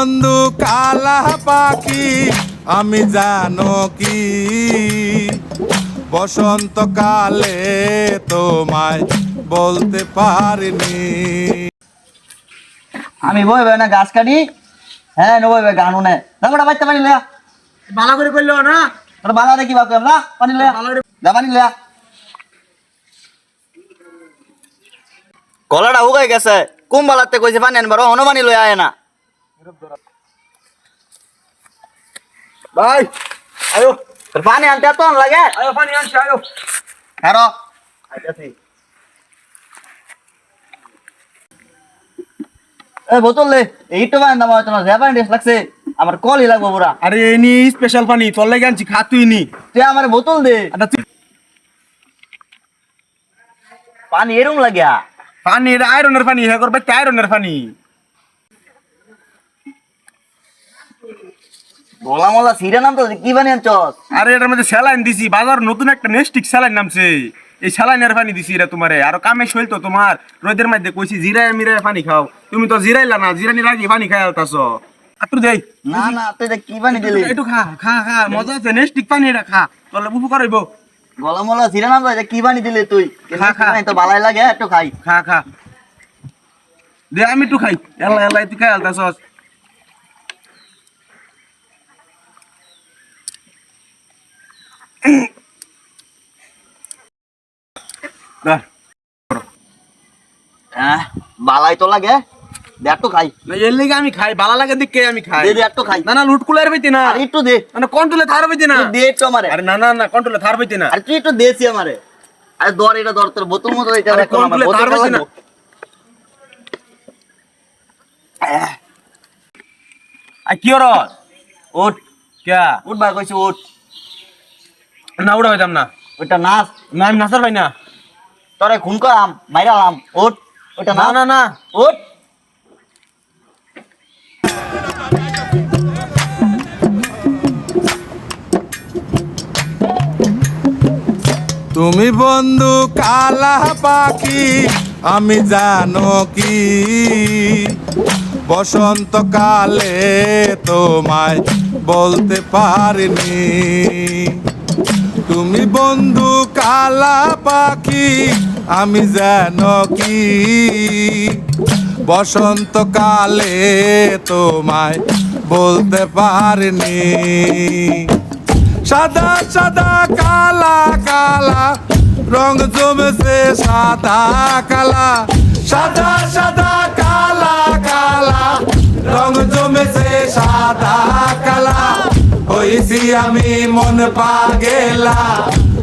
বন্ধু কালা পাখি আমি জানো কি? বসন্তকালে তোমায় বলতে পারিনি। আমি বই না গাছ কাটি? হ্যাঁ নেব এবার গান উনে না বাচ্চা পানি লেয়া ভালো করে করল না? ওটা বাংলা দেখি বাপু আমরা? পানি লেয়া। যা পানি লেয়া। গলাটা উগাই গেছে। কুম বালাতে কইছে পানি আনবার? অন পানি লই আয় না। ভাই আয়ো। তোর পানি আনতে এত লাগে? আয়ো পানি আনছি আয়ো। হ্যাঁ আইতাছি। এ বোতল লে এই তো পানি দাম হয়তো না পানি লাগছে আমার কলই লাগবো পুরা। আরে এনি স্পেশাল পানি তোর লাগে আনছি খা তুই নি। তুই আমার বোতল দে। আচ্ছা তুই পানি এরম লাগিয়া পানি আয়রনের পানি হ্যাঁ করবে আয়রনের পানি। গলা মলা সিরে নাম তো কি বানিয়ে আনছস আরে এটার মধ্যে স্যালাইন দিছি। বাজার নতুন একটা নেস্টিক স্যালাইন নামছে। এই স্যালাইনের পানি দিছি এটা তোমারে। আর কামে শৈল তো তোমার। রোদের মধ্যে কইছি জিরায় মিরায় পানি খাও। তুমি তো জিরাইলা না জিরানির আগে পানি খাই আলতাছ। দেই না না তুই এটা কি বানিয়ে দিলি? একটু খা খা খা মজা আছে নেস্টিক পানি এটা খা। তোর উপকার হইব গলা মলা সিরে নাম তো কি বানিয়ে দিলি তুই? খা, খা। তো বালাই লাগে একটু খাই। খা খা। দে আমি একটু খাই। এল্লা এল্লা তুই খাই আলতাছস। হ্যাঁ বালাই তো লাগে। দে খাই। না এর লেগে আমি খাই ভালো লাগে দেখে আমি খাই। দে দে খাই। না না লুট কুলার পাইতে না। আর একটু দে। মানে কন্ট্রোলে থার না। তুই দে একটু আমারে। আরে না না না কন্ট্রোলে থার না। আর তুই একটু দেছি আমারে। আরে দর এটা দর তোর বোতল মতো এটা আরে না, আমার না। লাগবো। কি ওর ওঠ। কে? উঠ ভাই কইছি উঠ না উড়া হইতাম না। ওইটা নাচ। না আমি নাচার পাই না। তোরে খুন করাম মাইরালাম ওঠ ওইটা না? না না না। ওঠ তুমি বন্ধু কালা পাখি আমি জানো কি? বসন্তকালে তোমায় বলতে পারিনি। তুমি বন্ধু কালা পাখি আমি যেন কি? বসন্তকালে তোমায় বলতে পারিনি। সাদা সাদা, কালা কালা, রং জমেছে সাদা, কালা। সাদা সাদা, কালা কালা, রং জমেছে সাদা, কালা। হইছি আমি মন পাগেলা।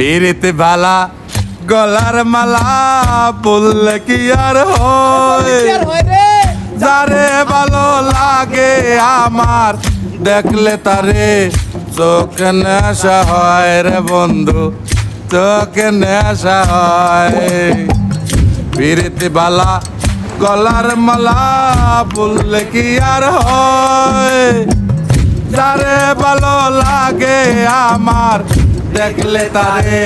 পেরেতে বালা গলার মালা বললে কি আর হয়? যারে ভালো লাগে আমার দেখলে তারে চোখ নেশা হয় রে বন্ধু চোখ নেশা হয়। পিরিতি বালা গলার মালা বললে কি আর হয়? যারে ভালো লাগে আমার দেখলে তারে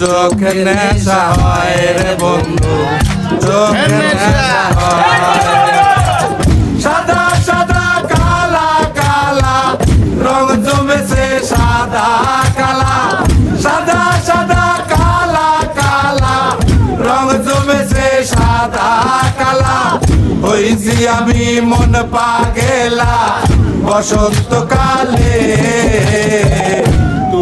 চোখে নেশা হয় রে বন্ধু চোখে নেশা হয়। সাদা সাদা কালা কালা রং জমেছে সাদা কালা। সাদা সাদা কালা কালা রং জমেছে সাদা কালা। হইছি আমি মন পা পাগেলা বসন্তকালে।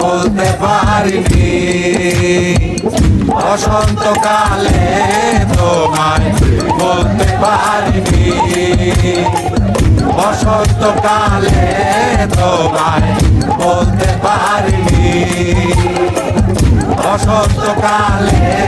বলতে পারিনি। বসন্তকালে তোমায় বলতে পারিনি। বসন্তকালে তোমায় বলতে পারিনি। বসন্তকালে